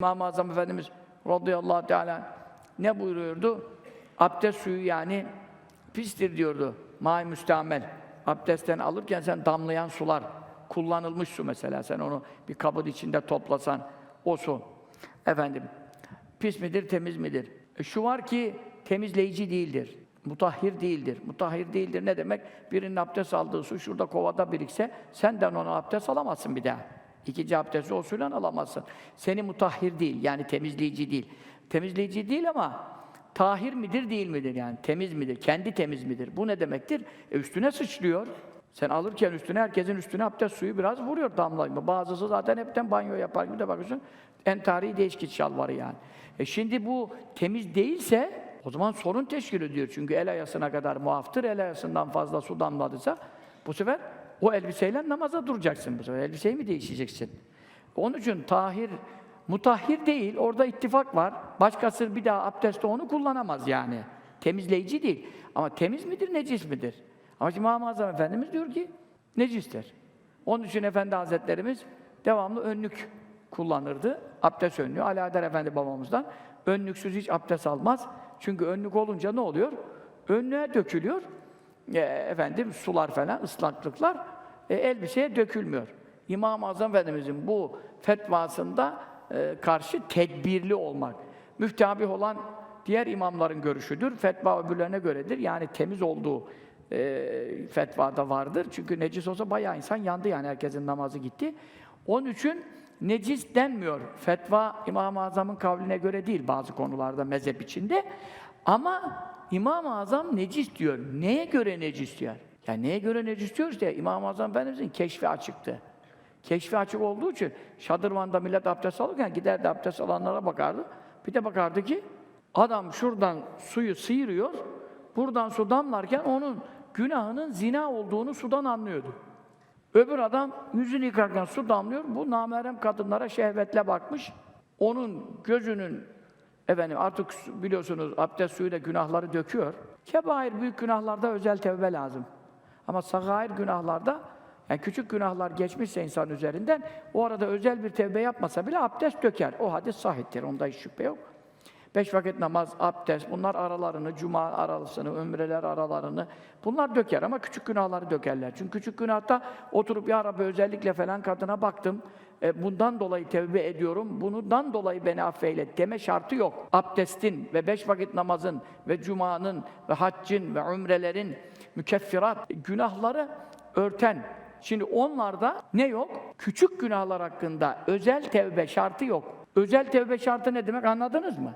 İmam-ı Azam Efendimiz radıyallahu teala ne buyuruyordu? Abdest suyu yani pistir diyordu. May müstamel. Abdestten alırken sen damlayan sular, kullanılmış su mesela sen onu bir kabın içinde toplasan o su. Efendim pis midir, temiz midir? E, şu var ki temizleyici değildir. Mutahhir değildir. Mutahhir değildir ne demek? Birinin abdest aldığı su şurada kovada birikse senden ona abdest alamazsın bir daha. İkinci abdesti o suyla alamazsın. Seni mutahhir değil, yani temizleyici değil. Temizleyici değil ama tahir midir değil midir yani? Temiz midir? Kendi temiz midir? Bu ne demektir? E üstüne sıçrıyor. Sen alırken üstüne, herkesin üstüne abdest suyu biraz vuruyor damlayma. Bazısı zaten hepten banyo yapar gibi de bakıyorsun. Entari değişik şalvarı yani. E şimdi bu temiz değilse o zaman sorun teşkil ediyor. Çünkü el ayasına kadar muaftır, el ayasından fazla su damladıysa bu sefer o elbiseyle namaza duracaksın bu sefer. Elbiseyi mi değişeceksin? Onun için tahir, mutahhir değil, orada ittifak var. Başkası bir daha abdestte onu kullanamaz yani. Temizleyici değil. Ama temiz midir, necis midir? Ama şimdi İmam-ı Efendimiz diyor ki, necistir. Onun için Efendi Hazretlerimiz devamlı önlük kullanırdı. Abdest önlüğü. Ali Adar Efendi babamızdan önlüksüz hiç abdest almaz. Çünkü önlük olunca ne oluyor? Önlüğe dökülüyor. E, efendim sular falan, ıslaklıklar e, elbiseye dökülmüyor. İmam-ı Azam Efendimizin bu fetvasında e, karşı tedbirli olmak. Müftebih olan diğer imamların görüşüdür. Fetva öbürlerine göredir. Yani temiz olduğu e, fetvada vardır. Çünkü necis olsa bayağı insan yandı yani herkesin namazı gitti. Onun için necis denmiyor. Fetva İmam-ı Azam'ın kavline göre değil bazı konularda mezhep içinde. Ama İmam-ı Azam necis diyor. Neye göre necis diyor? Yani neye göre necis diyor işte İmam-ı Azam Efendimizin keşfi açıktı. Keşfi açık olduğu için Şadırvan'da millet abdest alırken giderdi abdest alanlara bakardı. Bir de bakardı ki adam şuradan suyu sıyırıyor, buradan su damlarken onun günahının zina olduğunu sudan anlıyordu. Öbür adam yüzünü yıkarken su damlıyor. Bu namerem kadınlara şehvetle bakmış. Onun gözünün efendim artık biliyorsunuz abdest suyu da günahları döküyor. Kebair büyük günahlarda özel tevbe lazım. Ama sagair günahlarda yani küçük günahlar geçmişse insan üzerinden o arada özel bir tevbe yapmasa bile abdest döker. O hadis sahiptir. Onda hiç şüphe yok. Beş vakit namaz, abdest, bunlar aralarını, cuma arasını, ömreler aralarını bunlar döker ama küçük günahları dökerler. Çünkü küçük günahta oturup ya Rabbi özellikle falan kadına baktım, e, bundan dolayı tevbe ediyorum, bundan dolayı beni affeyle deme şartı yok. Abdestin ve beş vakit namazın ve cumanın ve haccın ve ümrelerin mükeffirat, günahları örten Şimdi onlarda ne yok? Küçük günahlar hakkında özel tevbe şartı yok. Özel tevbe şartı ne demek anladınız mı?